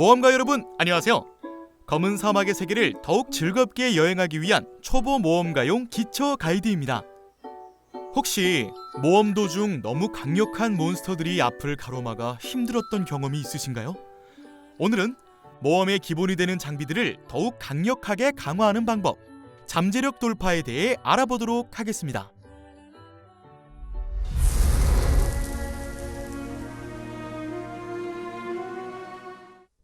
모험가 여러분 안녕하세요. 검은 사막의 세계를 더욱 즐겁게 여행하기 위한 초보 모험가용 기초 가이드입니다. 혹시 모험 도중 너무 강력한 몬스터들이 앞을 가로막아 힘들었던 경험이 있으신가요? 오늘은 모험의 기본이 되는 장비들을 더욱 강력하게 강화하는 방법, 잠재력 돌파에 대해 알아보도록 하겠습니다.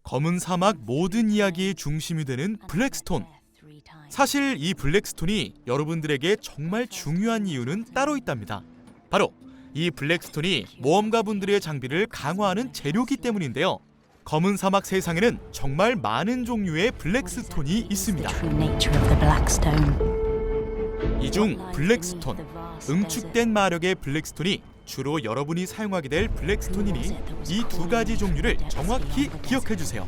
검은 사막 모든 이야기의 중심이 되는 블랙스톤. 사실 이 블랙스톤이 여러분들에게 정말 중요한 이유는 따로 있답니다. 바로 이 블랙스톤이 모험가분들의 장비를 강화하는 재료기 때문인데요. 검은 사막 세상에는 정말 많은 종류의 블랙스톤이 있습니다. 이 중 블랙스톤, 응축된 마력의 블랙스톤이 주로 여러분이 사용하게 될 블랙스톤이니 이 두 가지 종류를 정확히 기억해 주세요.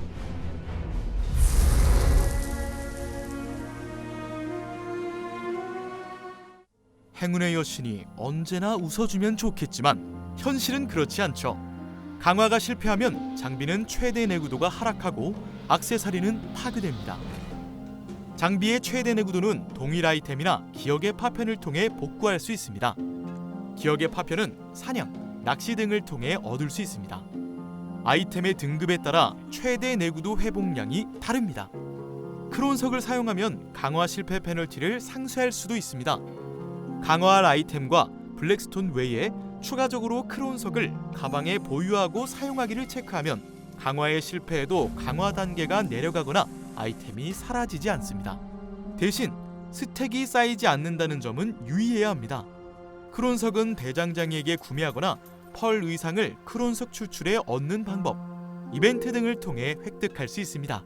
행운의 여신이 언제나 웃어주면 좋겠지만 현실은 그렇지 않죠. 강화가 실패하면 장비는 최대 내구도가 하락하고 악세사리는 파괴됩니다. 장비의 최대 내구도는 동일 아이템이나 기억의 파편을 통해 복구할 수 있습니다. 기억의 파편은 사냥, 낚시 등을 통해 얻을 수 있습니다. 아이템의 등급에 따라 최대 내구도 회복량이 다릅니다. 크론석을 사용하면 강화 실패 페널티를 상쇄할 수도 있습니다. 강화할 아이템과 블랙스톤 외에 추가적으로 크론석을 가방에 보유하고 사용하기를 체크하면 강화에 실패해도 강화 단계가 내려가거나 아이템이 사라지지 않습니다. 대신 스택이 쌓이지 않는다는 점은 유의해야 합니다. 크론석은 대장장이에게 구매하거나 펄 의상을 크론석 추출에 얻는 방법, 이벤트 등을 통해 획득할 수 있습니다.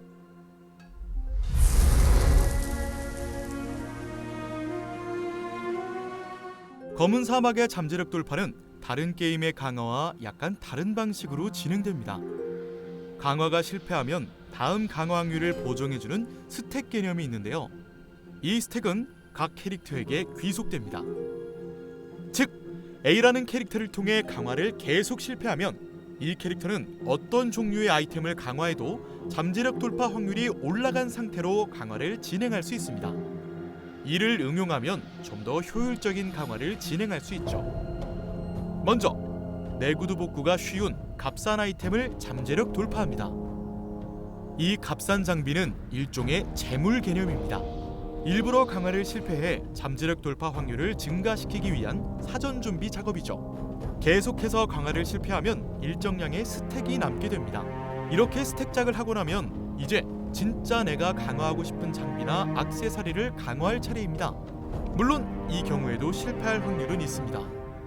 검은 사막의 잠재력 돌파는 다른 게임의 강화와 약간 다른 방식으로 진행됩니다. 강화가 실패하면 다음 강화 확률을 보정해주는 스택 개념이 있는데요. 이 스택은 각 캐릭터에게 귀속됩니다. 즉, A라는 캐릭터를 통해 강화를 계속 실패하면 이 캐릭터는 어떤 종류의 아이템을 강화해도 잠재력 돌파 확률이 올라간 상태로 강화를 진행할 수 있습니다. 이를 응용하면 좀 더 효율적인 강화를 진행할 수 있죠. 먼저 내구도 복구가 쉬운 값싼 아이템을 잠재력 돌파합니다. 이 값싼 장비는 일종의 재물 개념입니다. 일부러 강화를 실패해 잠재력 돌파 확률을 증가시키기 위한 사전 준비 작업이죠. 계속해서 강화를 실패하면 일정량의 스택이 남게 됩니다. 이렇게 스택작을 하고 나면 이제 진짜 내가 강화하고 싶은 장비나 악세사리를 강화할 차례입니다. 물론 이 경우에도 실패할 확률은 있습니다.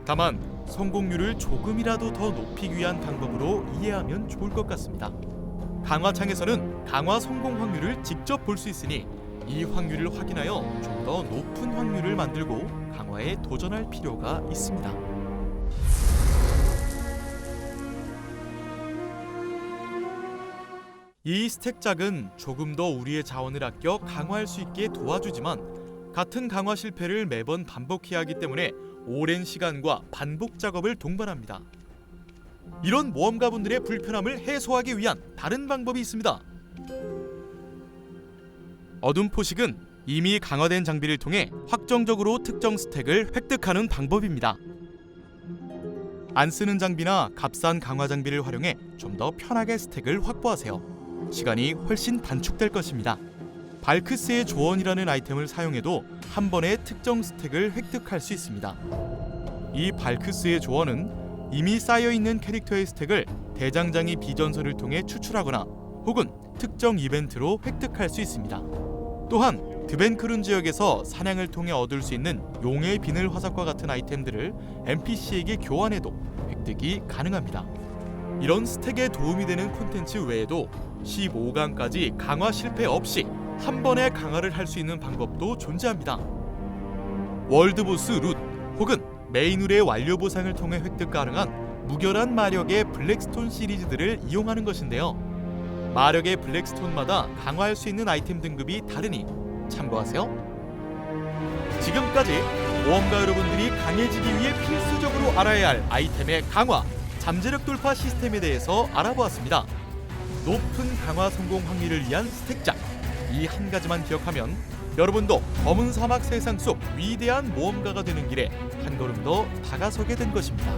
다만 성공률을 조금이라도 더 높이기 위한 방법으로 이해하면 좋을 것 같습니다. 강화창에서는 강화 성공 확률을 직접 볼 수 있으니 이 확률을 확인하여 좀 더 높은 확률을 만들고 강화에 도전할 필요가 있습니다. 이 스택작은 조금 더 우리의 자원을 아껴 강화할 수 있게 도와주지만 같은 강화 실패를 매번 반복해야 하기 때문에 오랜 시간과 반복 작업을 동반합니다. 이런 모험가분들의 불편함을 해소하기 위한 다른 방법이 있습니다. 어둠 포식은 이미 강화된 장비를 통해 확정적으로 특정 스택을 획득하는 방법입니다. 안 쓰는 장비나 값싼 강화 장비를 활용해 좀 더 편하게 스택을 확보하세요. 시간이 훨씬 단축될 것입니다. 발크스의 조언이라는 아이템을 사용해도 한 번에 특정 스택을 획득할 수 있습니다. 이 발크스의 조언은 이미 쌓여 있는 캐릭터의 스택을 대장장이 비전설을 통해 추출하거나 혹은 특정 이벤트로 획득할 수 있습니다. 또한 드벤크룬 지역에서 사냥을 통해 얻을 수 있는 용의 비늘 화석과 같은 아이템들을 NPC에게 교환해도 획득이 가능합니다. 이런 스택에 도움이 되는 콘텐츠 외에도 15강까지 강화 실패 없이 한 번에 강화를 할 수 있는 방법도 존재합니다. 월드보스 룻 혹은 메인룰의 완료 보상을 통해 획득 가능한 무결한 마력의 블랙스톤 시리즈들을 이용하는 것인데요. 마력의 블랙스톤마다 강화할 수 있는 아이템 등급이 다르니 참고하세요. 지금까지 모험가 여러분들이 강해지기 위해 필수적으로 알아야 할 아이템의 강화, 잠재력 돌파 시스템에 대해서 알아보았습니다. 높은 강화 성공 확률을 위한 스택작. 이 한 가지만 기억하면 여러분도 검은 사막 세상 속 위대한 모험가가 되는 길에 한 걸음 더 다가서게 된 것입니다.